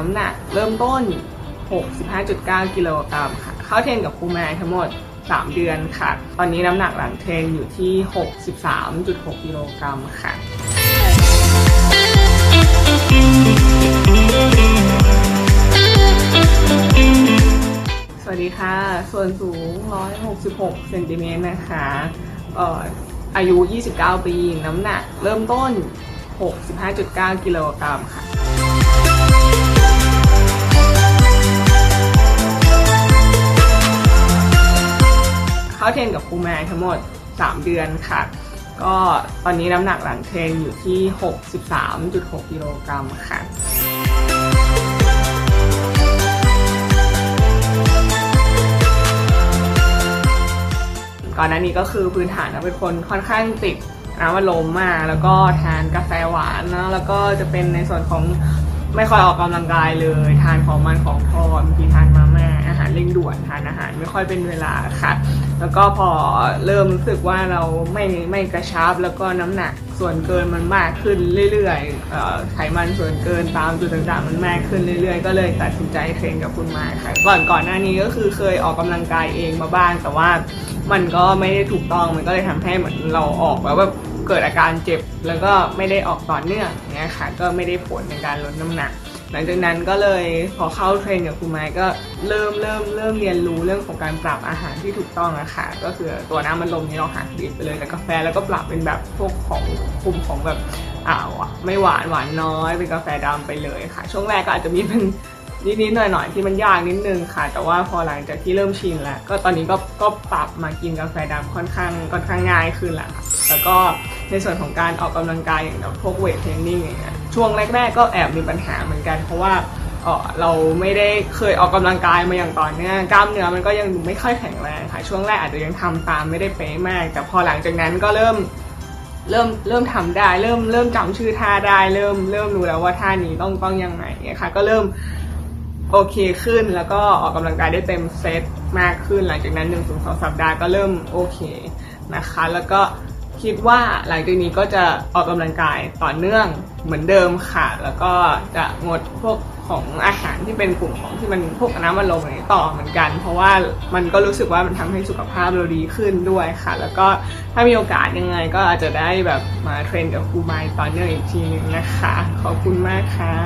น้ำหนักเริ่มต้น 65.9 กิโลกรัมค่ะ เข้าเทรนกับครูแมนทั้งหมด 3 เดือนค่ะ ตอนนี้น้ำหนักหลังเทรนอยู่ที่ 63.6 กิโลกรัมค่ะ สวัสดีค่ะ ส่วนสูง 166 เซนติเมตรนะคะอ่ออายุ 29 ปี น้ำหนักเริ่มต้น 65.9 กิโลกรัมค่ะ เทรนกับครูแมนทั้งหมด 3 เดือนค่ะ ก็ตอนนี้น้ำหนักหลังเทรนอยู่ที่ 63.6 กิโลกรัมค่ะก่อนหน้านี้ก็คือพื้นฐานเป็นคนค่อนข้างติดน้ำมันลมมากแล้วก็ทานกาแฟหวานนะแล้วก็จะเป็นในส่วนของ ไม่ค่อยออกกำลังกายเลย ทานของมันของทอดบางทีทานมาม่าอาหารเร่งด่วนทานอาหารไม่ค่อยเป็นเวลาค่ะ แล้วก็พอเริ่มรู้สึกว่าเราไม่ไม่กระชับแล้วก็น้ำหนักส่วนเกินมันมากขึ้นเรื่อยๆไขมันส่วนเกินตามจุดต่างๆ มันมากขึ้นเรื่อยๆ ก็เลยตัดสินใจเทรนกับคุณมาค่ะ ก่อนก่อนหน้านี้ก็คือเคยออกกำลังกายเองมาบ้างแต่ว่ามันก็ไม่ได้ถูกต้องมันก็เลยทำให้เหมือนเราออกแล้วแบบ เกิดอาการเจ็บแล้วก็ไม่ได้ออกต่อเนื่องอย่างเงี้ยค่ะก็ไม่ได้ผลในการลดน้ำหนัก หลังจากนั้นก็เลยพอเข้าเทรนกับครูไม้ก็เริ่มเริ่มเริ่มเรียนรู้เรื่องของการปรับอาหารที่ถูกต้องอะค่ะก็คือตัวน้ำมันลมนี่เราหักดิบไปเลยแต่กาแฟแล้วก็ปรับเป็นแบบพวกของกลุ่มของแบบอ่าวไม่หวานหวานน้อยเป็นกาแฟดำไปเลยค่ะ ช่วงแรกก็อาจจะมีเป็นนิดๆหน่อยๆที่มันยากนิดนึงค่ะ แต่ว่าพอหลังจากที่เริ่มชินแล้ว ก็ตอนนี้ก็ก็ปรับมากินกาแฟดำค่อนข้างค่อนข้างง่ายขึ้นแหละค่ะแล้วก็ ในส่วนของการออกกำลังกายอย่างแบบพวกเวทเทรนนิ่งอย่างเงี้ยช่วงแรกๆก็แอบมีปัญหาเหมือนกัน เพราะว่าเราไม่ได้เคยออกกำลังกายมาอย่างต่อเนื่องกล้ามเนื้อมันก็ยังไม่ค่อยแข็งแรงค่ะช่วงแรกอาจจะยังทำตามไม่ได้เป๊ะมาก แต่พอหลังจากนั้นก็เริ่มเริ่มเริ่มทำได้ เริ่มเริ่มจำชื่อท่าได้ เริ่มเริ่มรู้แล้วว่าท่านี้ต้องต้องยังไงเนี่ยค่ะ ก็เริ่มโอเคขึ้นแล้วก็ออกกำลังกายได้เต็มเซตมากขึ้นหลังจากนั้นหนึ่งถึงสองสัปดาห์ก็เริ่มโอเคนะคะ แล้วก็ คิดว่าหลังจากนี้ก็จะออกกำลังกายต่อเนื่องเหมือนเดิมค่ะ แล้วก็จะงดพวกของอาหารที่เป็นกลุ่มของที่มันพวกน้ำมันลมอะไรต่อเหมือนกัน เพราะว่ามันก็รู้สึกว่ามันทำให้สุขภาพเราดีขึ้นด้วยค่ะ แล้วก็ถ้ามีโอกาสยังไงก็อาจจะได้แบบมาเทรนกับครูไมค์ตอนเนื่องอีกทีนึงนะคะ ขอบคุณมากค่ะ